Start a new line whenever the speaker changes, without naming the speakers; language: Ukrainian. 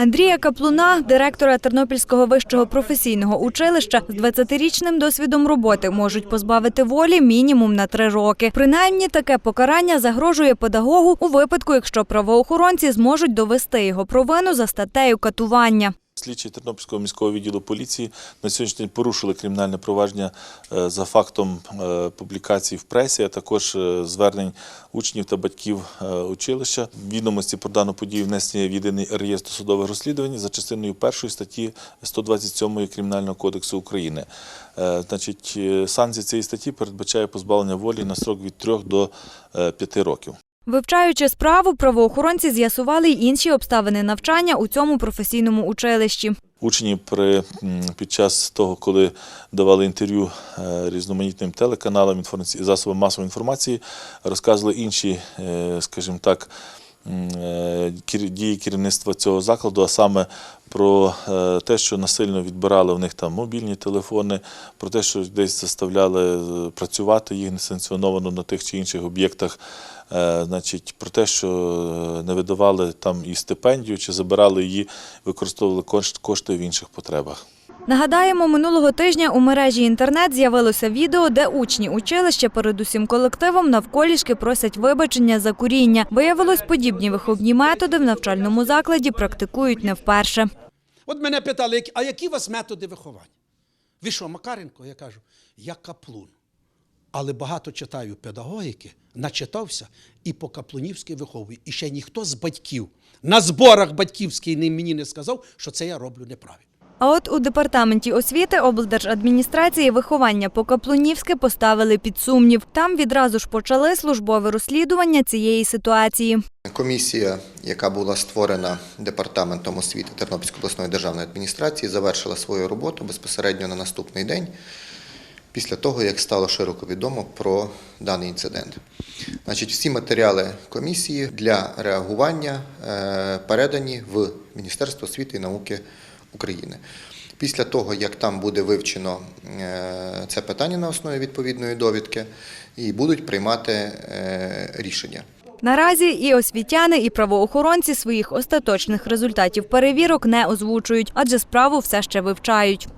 Андрія Каплуна, директора Тернопільського вищого професійного училища, з 20-річним досвідом роботи можуть позбавити волі мінімум на три роки. Принаймні, таке покарання загрожує педагогу у випадку, якщо правоохоронці зможуть довести його провину за статтею катування.
Слідчі Тернопільського міського відділу поліції на сьогоднішній день порушили кримінальне провадження е, за фактом е, публікацій в пресі, а також е, звернень учнів та батьків училища. Відомості про дану подію внесені в єдиний реєстр судових розслідувань за частиною першої статті 127 Кримінального кодексу України. Значить, санкція цієї статті передбачає позбавлення волі на срок від 3 до 5 років.
Вивчаючи справу, правоохоронці з'ясували й інші обставини навчання у цьому професійному училищі.
Учні при, під час того, коли давали інтерв'ю е, різноманітним телеканалам, інформаці- засобам масової інформації, розказували інші, е, скажімо так, дії керівництва цього закладу, а саме про е, те, що насильно відбирали в них там мобільні телефони, про те, що десь заставляли е, працювати їх несанкціоновано на тих чи інших об'єктах. Е, Значить, про те, що е, не видавали там і стипендію, чи забирали її, використовували кош- кошти в інших потребах.
Нагадаємо, минулого тижня у мережі інтернет з'явилося відео, де учні училища перед усім колективом навколішки просять вибачення за куріння. Виявилось, подібні виховні методи в навчальному закладі практикують не вперше.
От мене питали, а які у вас методи виховання? Ви що, Макаренко? Я кажу, я каплун. Але багато читаю педагогіки, начитався і по каплунівськи виховую. І ще ніхто з батьків на зборах батьківських мені не сказав, що це я роблю неправильно.
А от у департаменті освіти облдержадміністрації виховання по Каплунівськи поставили під сумнів. Там відразу ж почали службове розслідування цієї ситуації.
Комісія, яка була створена департаментом освіти Тернопільської обласної державної адміністрації, завершила свою роботу безпосередньо на наступний день, після того, як стало широко відомо про даний інцидент. Значить, всі матеріали комісії для реагування е, передані в Міністерство освіти і науки України. Після того, як там буде вивчено е, це питання на основі відповідної довідки, і будуть приймати е, рішення.
Наразі і освітяни, і правоохоронці своїх остаточних результатів перевірок не озвучують, адже справу все ще вивчають.